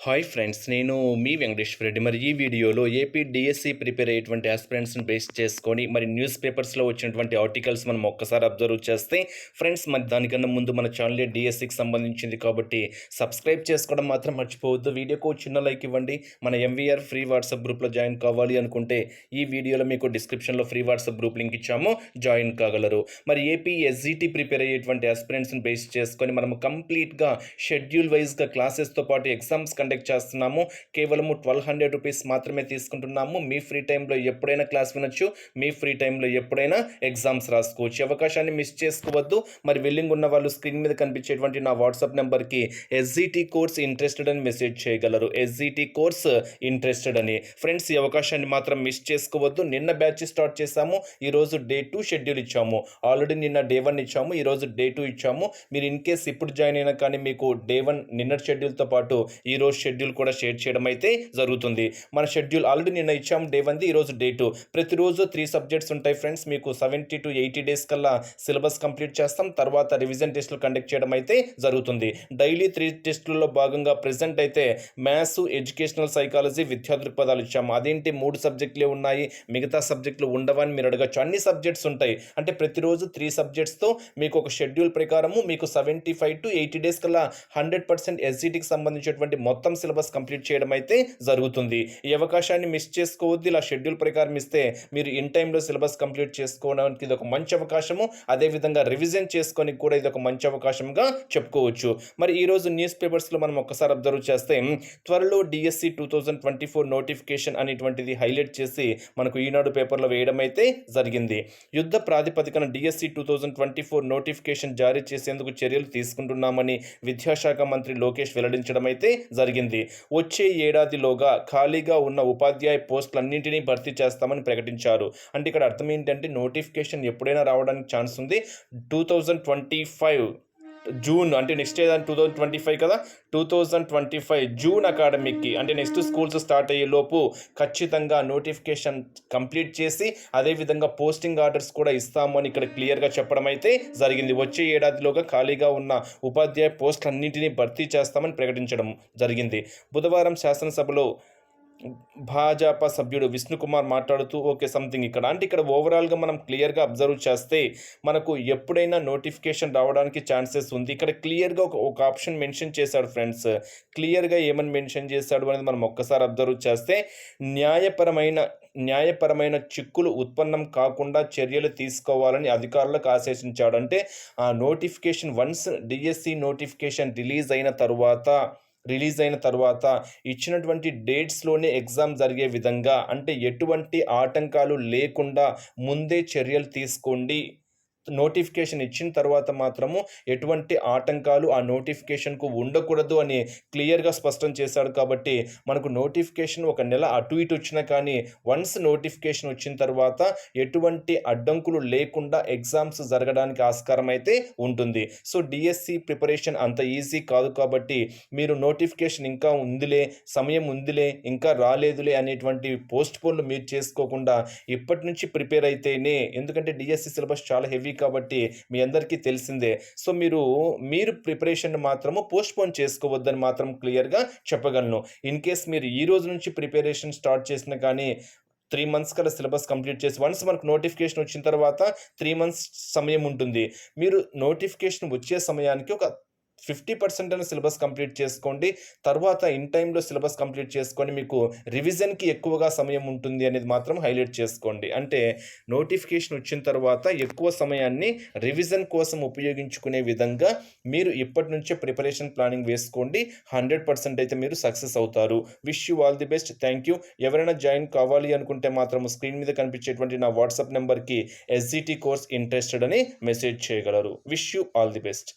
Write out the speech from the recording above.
Hi friends నేను మీ వెంకటేశ్వర రెడ్డి. మరి ఈ వీడియోలో ఏపీ డిఎస్సి ప్రిపేర్ అయ్యేటువంటి ఆస్పిరెంట్స్ని బేస్ చేసుకొని మరి న్యూస్ పేపర్స్లో వచ్చినటువంటి ఆర్టికల్స్ మనం ఒక్కసారి అబ్జర్వ్ చేస్తే ఫ్రెండ్స్ మరి దానికన్నా ముందు మన ఛానలే డిఎస్సికి సంబంధించింది కాబట్టి సబ్స్క్రైబ్ చేసుకోవడం మాత్రం మర్చిపోవద్దు. వీడియోకు చిన్న లైక్ ఇవ్వండి. మన ఎంవీఆర్ ఫ్రీ వాట్సాప్ గ్రూప్లో జాయిన్ కావాలి అనుకుంటే ఈ వీడియోలో మీకు డిస్క్రిప్షన్లో ఫ్రీ వాట్సాప్ గ్రూప్ లింక్ ఇచ్చాము. జాయిన్ కాగలరు. మరి ఏపీ ఎస్జిటి ప్రిపేర్ అయ్యేటువంటి ఆస్పిరెంట్స్ని బేస్ చేసుకొని మనం కంప్లీట్గా షెడ్యూల్ వైజ్గా క్లాసెస్తో పాటు ఎగ్జామ్స్ కండక్ట్ చేస్తున్నాము. కేవలము ట్వెల్వ్ హండ్రెడ్ రూపీస్ మాత్రమే తీసుకుంటున్నాము. మీ ఫ్రీ టైంలో ఎప్పుడైనా క్లాస్ వినొచ్చు. మీ ఫ్రీ టైంలో ఎప్పుడైనా ఎగ్జామ్స్ రాసుకోవచ్చు. అవకాశాన్ని మిస్ చేసుకోవద్దు. మరి విల్లింగ్ ఉన్న వాళ్ళు స్క్రీన్ మీద కనిపించేటువంటి నా వాట్సాప్ నెంబర్కి ఎస్జిటి కోర్స్ ఇంట్రెస్టెడ్ అని మెసేజ్ చేయగలరు. ఎస్జిటి కోర్స్ ఇంట్రెస్టెడ్ అని. ఫ్రెండ్స్ ఈ అవకాశాన్ని మాత్రం మిస్ చేసుకోవద్దు. నిన్న బ్యాచ్ స్టార్ట్ చేశాము. ఈరోజు డే టూ షెడ్యూల్ ఇచ్చాము. ఆల్రెడీ నిన్న డే వన్ ఇచ్చాము. ఈరోజు డే టూ ఇచ్చాము. మీరు ఇన్ కేస్ ఇప్పుడు జాయిన్ అయినా కానీ మీకు డే వన్ నిన్నటి షెడ్యూల్తో పాటు ఈరోజు షెడ్యూల్ కూడా షేర్ చేయడం అయితే జరుగుతుంది. మన షెడ్యూల్ ఆల్రెడీ నిన్న ఇచ్చాము డే వన్ది ఈరోజు డే టూ. ప్రతిరోజు త్రీ సబ్జెక్ట్స్ ఉంటాయి ఫ్రెండ్స్ మీకు సెవెంటీ టు ఎయిటీ డేస్ కల్లా సిలబస్ కంప్లీట్ చేస్తాం. తర్వాత రివిజన్ టెస్టులు కండక్ట్ చేయడం అయితే జరుగుతుంది. డైలీ త్రీ టెస్టులలో భాగంగా ప్రజెంట్ అయితే మ్యాథ్స్ ఎడ్యుకేషనల్ సైకాలజీ విద్యా దృక్పథాలు ఇచ్చాము అదేంటి? మూడు సబ్జెక్టులే ఉన్నాయి. మిగతా సబ్జెక్టులు ఉండవని మీరు అడగచ్చు. అన్ని సబ్జెక్ట్స్ ఉంటాయి. అంటే ప్రతిరోజు త్రీ సబ్జెక్ట్స్తో మీకు ఒక షెడ్యూల్ ప్రకారము మీకు seventy five to eighty days కల్లా హండ్రెడ్ పర్సెంట్ ఎస్సీటీకి సంబంధించినటువంటి మొత్తం మొత్తం సిలబస్ కంప్లీట్ చేయడం అయితే జరుగుతుంది. ఈ అవకాశాన్ని మిస్ చేసుకోవద్దు. ఇలా షెడ్యూల్ ప్రకారం ఇస్తే మీరు ఇన్ టైంలో సిలబస్ కంప్లీట్ చేసుకోవడానికి ఇది ఒక మంచి అవకాశము. అదేవిధంగా రివిజన్ చేసుకొని కూడా ఇది ఒక మంచి అవకాశంగా చెప్పుకోవచ్చు. మరి ఈరోజు న్యూస్ పేపర్స్లో మనం ఒక్కసారి అబ్జర్వ్ చేస్తే త్వరలో DSC two thousand twenty four notification అనేటువంటిది హైలైట్ చేసి మనకు ఈనాడు పేపర్లో వేయడం అయితే జరిగింది. యుద్ధ ప్రాతిపదికన DSC two thousand twenty four notification జారీ చేసేందుకు చర్యలు తీసుకుంటున్నామని విద్యాశాఖ మంత్రి లోకేష్ వెల్లడించడం అయితే జరిగింది. వచ్చే ఏడాదిలోగా ఖాళీగా ఉన్న ఉపాధ్యాయ పోస్టులన్నింటినీ భర్తీ చేస్తామని ప్రకటించారు. అంటే ఇక్కడ అర్థం ఏంటంటే నోటిఫికేషన్ ఎప్పుడైనా రావడానికి ఛాన్స్ ఉంది. Two thousand twenty five June అంటే next year two thousand twenty five కదా? Two thousand twenty five June అకాడమిక్కి అంటే నెక్స్ట్ స్కూల్స్ స్టార్ట్ అయ్యే లోపు ఖచ్చితంగా నోటిఫికేషన్ కంప్లీట్ చేసి అదేవిధంగా పోస్టింగ్ ఆర్డర్స్ కూడా ఇస్తాము అని ఇక్కడ క్లియర్గా చెప్పడం అయితే జరిగింది. వచ్చే ఏడాదిలోగా ఖాళీగా ఉన్న ఉపాధ్యాయ పోస్టులన్నింటినీ భర్తీ చేస్తామని ప్రకటించడం జరిగింది. బుధవారం శాసనసభలో భాజపా సభ్యుడు విష్ణుకుమార్ మాట్లాడుతూ ఓకే సంథింగ్ ఇక్కడ. అంటే ఇక్కడ ఓవరాల్గా మనం క్లియర్గా అబ్జర్వ్ చేస్తే మనకు ఎప్పుడైనా నోటిఫికేషన్ రావడానికి ఛాన్సెస్ ఉంది. ఇక్కడ క్లియర్గా ఒక ఒక ఆప్షన్ మెన్షన్ చేశాడు ఫ్రెండ్స్ క్లియర్గా ఏమని మెన్షన్ చేశాడు అనేది మనం ఒక్కసారి అబ్జర్వ్ చేస్తే న్యాయపరమైన న్యాయపరమైన చిక్కులు ఉత్పన్నం కాకుండా చర్యలు తీసుకోవాలని అధికారులకు ఆశేషించాడు అంటే ఆ notification once DSC notification release అయిన తరువాత రిలీజ్ అయిన తర్వాత ఇచ్చినటువంటి డేట్స్లోనే ఎగ్జామ్ జరిగే విధంగా అంటే ఎటువంటి ఆటంకాలు లేకుండా ముందే చర్యలు తీసుకోండి. నోటిఫికేషన్ ఇచ్చిన తర్వాత మాత్రము ఎటువంటి ఆటంకాలు ఆ నోటిఫికేషన్కు ఉండకూడదు అని క్లియర్గా స్పష్టం చేశాడు కాబట్టి మనకు నోటిఫికేషన్ ఒక నెల అటు ఇటు వచ్చినా కానీ వన్స్ నోటిఫికేషన్ వచ్చిన తర్వాత ఎటువంటి అడ్డంకులు లేకుండా ఎగ్జామ్స్ జరగడానికి ఆస్కారం అయితే ఉంటుంది. సో డిఎస్సి ప్రిపరేషన్ అంత ఈజీ కాదు కాబట్టి మీరు నోటిఫికేషన్ ఇంకా ఉందిలే సమయం ఉందిలే ఇంకా రాలేదులే అనేటువంటి పోస్ట్ పోన్లు మీరు చేసుకోకుండా ఇప్పటి నుంచి ప్రిపేర్ అయితేనే ఎందుకంటే డిఎస్సి సిలబస్ చాలా హెవీ కాబట్టి మీ అందరికీ తెలిసిందే. సో మీరు మీరు ప్రిపరేషన్ మాత్రము పోస్ట్ పోన్ చేసుకోవద్దని మాత్రం క్లియర్గా చెప్పగలను. ఇన్ కేస్ మీరు ఈ రోజు నుంచి ప్రిపరేషన్ స్టార్ట్ చేసినా కానీ త్రీ మంత్స్ కల్లా సిలబస్ కంప్లీట్ చేసి వన్స్ మనకు నోటిఫికేషన్ వచ్చిన తర్వాత త్రీ మంత్స్ సమయం ఉంటుంది. మీరు నోటిఫికేషన్ వచ్చే సమయానికి ఒక ఫిఫ్టీ పర్సెంట్ అయిన సిలబస్ కంప్లీట్ చేసుకోండి. తర్వాత ఇన్ టైంలో సిలబస్ కంప్లీట్ చేసుకొని మీకు రివిజన్కి ఎక్కువగా సమయం ఉంటుంది అనేది మాత్రం హైలైట్ చేసుకోండి. అంటే నోటిఫికేషన్ వచ్చిన తర్వాత ఎక్కువ సమయాన్ని రివిజన్ కోసం ఉపయోగించుకునే విధంగా మీరు ఇప్పటి నుంచే ప్రిపరేషన్ ప్లానింగ్ వేసుకోండి. హండ్రెడ్ పర్సెంట్ అయితే మీరు సక్సెస్ అవుతారు. Wish you all the best. Thank you. ఎవరైనా జాయిన్ కావాలి అనుకుంటే మాత్రం స్క్రీన్ మీద కనిపించేటువంటి నా వాట్సాప్ నెంబర్కి ఎస్జిటి కోర్స్ ఇంట్రెస్టెడ్ అని మెసేజ్ చేయగలరు. Wish you all the best.